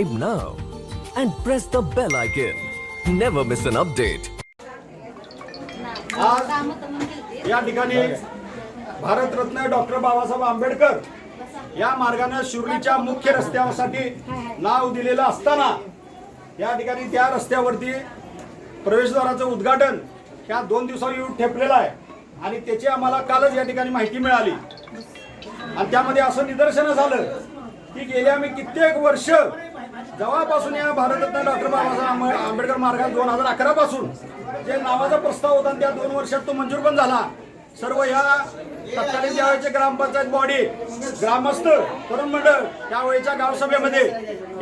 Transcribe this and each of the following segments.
subscribe now and press the bell icon. Never miss an update. आज या ठिकाणी Bharat Ratna doctor Babasaheb Ambedkar या मार्गाने शिर्डीच्या मुख्य रस्त्यासाठी नाव दिलेलं असताना या ठिकाणी त्या रस्त्यावरती प्रवेशद्वाराचं उद्घाटन ह्या दोन दिवसावर येऊन ठेपलेलं आहे आणि त्याची आम्हाला कालच या ठिकाणी माहिती मिळाली आणि त्यामध्ये असं निदर्शन झालं की गेल्या मी कित्येक वर्ष जेव्हापासून या भारतरत्न डॉक्टर बाबासाहेब आंबेडकर मार्गात दोन हजार अकरा पासून जे नावाचा प्रस्ताव होता आणि त्या दोन वर्षात तो मंजूर पण झाला. सर्व या तत्कालीन त्यावेळेचे ग्रामपंचायत बॉडी ग्रामस्थ तरुण मंडळ त्यावेळेच्या गावसभेमध्ये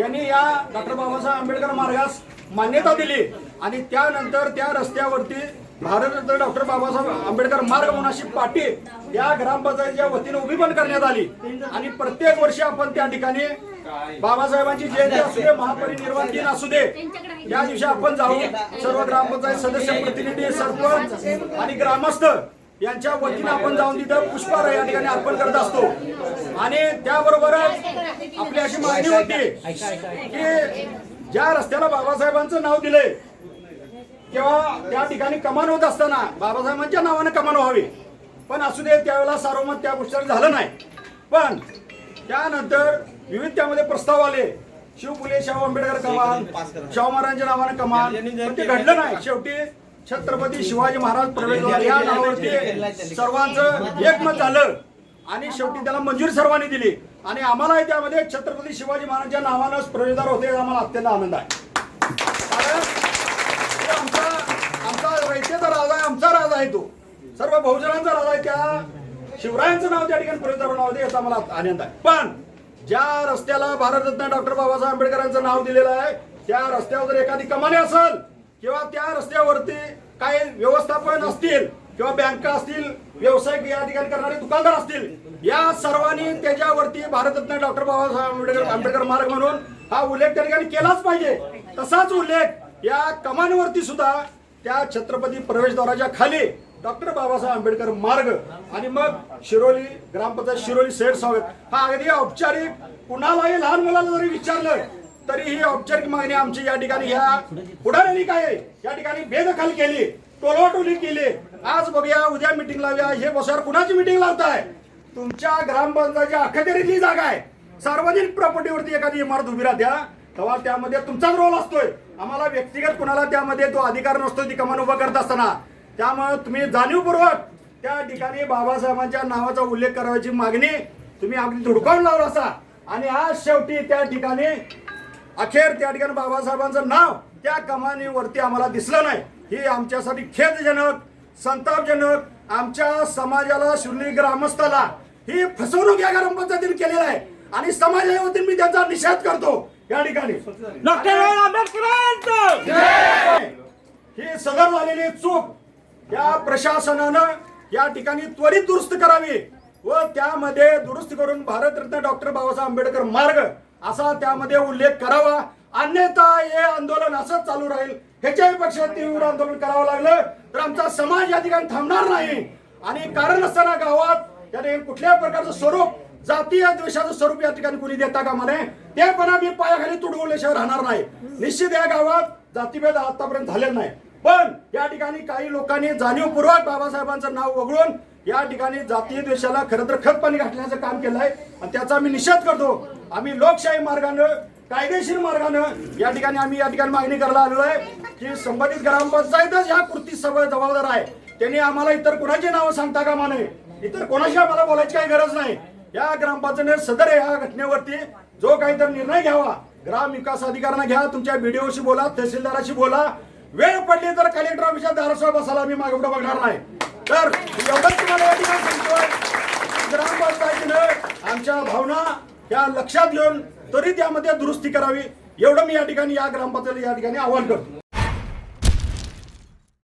यांनी या डॉक्टर बाबासाहेब आंबेडकर मार्गास मान्यता दिली आणि त्यानंतर त्या रस्त्यावरती भारतरत्न डॉक्टर बाबासाहेब आंबेडकर मार्ग म्हणून अशी पाटी या ग्रामपंचायतीच्या वतीने उभी पण करण्यात आली. आणि प्रत्येक वर्षी आपण त्या ठिकाणी बाबासाहेबांची जयंती असू दे महापरिनिर्वाण दिन असू दे या दिवशी आपण जाऊन सर्व ग्रामपंचायत सदस्य प्रतिनिधी सरपंच आणि ग्रामस्थ यांच्या वतीने आपण जाऊन तिथं पुष्पहार या ठिकाणी अर्पण करत असतो. आणि त्याबरोबरच आपली अशी मागणी होती की ज्या रस्त्याला बाबासाहेबांचं नाव दिलंय किंवा त्या ठिकाणी कमान होत असताना बाबासाहेबांच्या नावाने कमान व्हावी. पण असू दे त्यावेळेला सार्वमत त्या गोष्टीवर झालं नाही. पण त्यानंतर विविध त्यामध्ये प्रस्ताव आले. शिव फुले शाहू आंबेडकर कमान शाहू महाराजांच्या नावाने कमान. ते घडलं नाही. शेवटी छत्रपती शिवाजी महाराज प्रवेशद्वार या नावावरती सर्वांचं एकमत झालं. आणि शेवटी त्याला मंजुरी सर्वांनी दिली. आणि आम्हालाही त्यामध्ये छत्रपती शिवाजी महाराजांच्या नावानंच प्रवेशद्वार होते आम्हाला अत्यंत आनंद आहे कारण तो आमचा आमचा राजा आहे आमचा राजा आहे तो. सर्व बहुजनांचा राजा आहे त्या. शिवरायांचं नाव त्या ठिकाणी प्रवेशद्वार नाव दे याचा मला आनंद आहे. पण ज्या रस्त्याला भारतरत्न डॉक्टर बाबासाहेब आंबेडकरांचं नाव दिलेलं आहे त्या रस्त्यावर जर एखादी कमानी असेल किंवा त्या रस्त्यावरती काही व्यवस्थापन असतील किंवा बँका असतील व्यावसायिक या ठिकाणी करणारे दुकानदार असतील या सर्वांनी त्याच्यावरती भारतरत्न डॉक्टर बाबासाहेब आंबेडकर आंबेडकर मार्ग म्हणून हा उल्लेख त्या ठिकाणी केलाच पाहिजे. तसाच उल्लेख या कमानीवरती सुद्धा त्या छत्रपती प्रवेशद्वाराच्या खाली डॉक्टर बाबासाहेब आंबेडकर मार्ग आणि मग शिरोली ग्रामपंचायत शिरोली सेठ स्वागत हा अगदी औपचारिक कुणालाही लहान मुलाला जरी विचारलं तरी ही औपचारिक मागणी आमची या ठिकाणी ह्या पुढाऱ्यांनी काय आहे? या ठिकाणी बेदखल केली टोलवाटोली केली. आज बघूया उद्या मिटिंग लावूया. हे बसावर कुणाची मिटिंग लावताय? तुमच्या ग्रामपंचायतच्या अखेरीतली जागा आहे. सार्वजनिक प्रॉपर्टीवरती एखादी इमारत उभी राहत्या. तेव्हा त्यामध्ये तुमचाच रोल असतोय. आम्हाला व्यक्तिगत कुणाला त्यामध्ये तो अधिकार नसतो ती कमान उभं करत असताना. त्यामुळे तुम्ही जाणीवपूर्वक त्या ठिकाणी बाबासाहेबांच्या नावाचा उल्लेख करायची मागणी तुम्ही अगदी धुडकावून लावला असा. आणि आज शेवटी त्या ठिकाणी अखेर त्या ठिकाणी बाबासाहेबांचं नाव त्या कमानीवरती आम्हाला दिसलं नाही. ही आमच्यासाठी खेदजनक संतापजनक आमच्या समाजाला शिर्डी ग्रामस्थाला ही फसवणूक या ग्रामपंचायतीने केलेली आहे. आणि समाजाच्या वतीने मी त्याचा निषेध करतो. या ठिकाणी. डॉक्टर आंबेडकरांचं! ही सदर झालेली चूक या प्रशासनानं या ठिकाणी त्वरित दुरुस्त करावी व त्यामध्ये दुरुस्त करून भारतरत्न डॉक्टर बाबासाहेब आंबेडकर मार्ग असा त्यामध्ये उल्लेख करावा. अन्यथा हे आंदोलन असंच चालू राहील. ह्याच्याही पेक्षा तीव्र आंदोलन करावं लागलं. तर आमचा समाज या ठिकाणी थांबणार नाही. आणि कारण असताना गावात त्याने कुठल्याही प्रकारचं स्वरूप जातीय द्वेषाचं स्वरूप या ठिकाणी कुणी देता कामा नये. ते पण आम्ही पायाखाली तुडवल्याशिवाय राहणार नाही. निश्चित या गावात जातीभेद आतापर्यंत झालेला नाही. पण या ठिकाणी काही लोकांनी जाणीवपूर्वक बाबासाहेबांचं नाव वगळून या ठिकाणी जातीय द्वेषाला खरं तर खतपाणी घातल्याचं काम केलं आहे आणि त्याचा आम्ही निषेध करतो. आम्ही लोकशाही मार्गानं कायदेशीर मार्गानं या ठिकाणी आम्ही या ठिकाणी मागणी करायला आलेलो आहे की संबंधित ग्रामपंचायतच या कृती सभा जबाबदार आहे. त्यांनी आम्हाला इतर कोणाची नावं सांगता का माने इतर कोणाशी आम्हाला बोलायची काही गरज नाही. या ग्रामपंचायतीने सदर या घटनेवरती जो काहीतरी निर्णय घ्यावा ग्राम विकास अधिकाऱ्यांना घ्या तुमच्या बीडीओशी बोला तहसीलदाराशी बोला. वेळ पडली तर कलेक्टर ऑफिसच्या दारासमोर बसायला मी मागे पुढे बघणार नाही. तर एवढंच तुम्हाला या ठिकाणी सांगतोय. ग्रामपंचायतीनं आमच्या भावना या लक्षात घेऊन तरी त्यामध्ये दुरुस्ती करावी. एवढं मी या ठिकाणी या ग्रामपंचायतीला या ठिकाणी आव्हान करतो.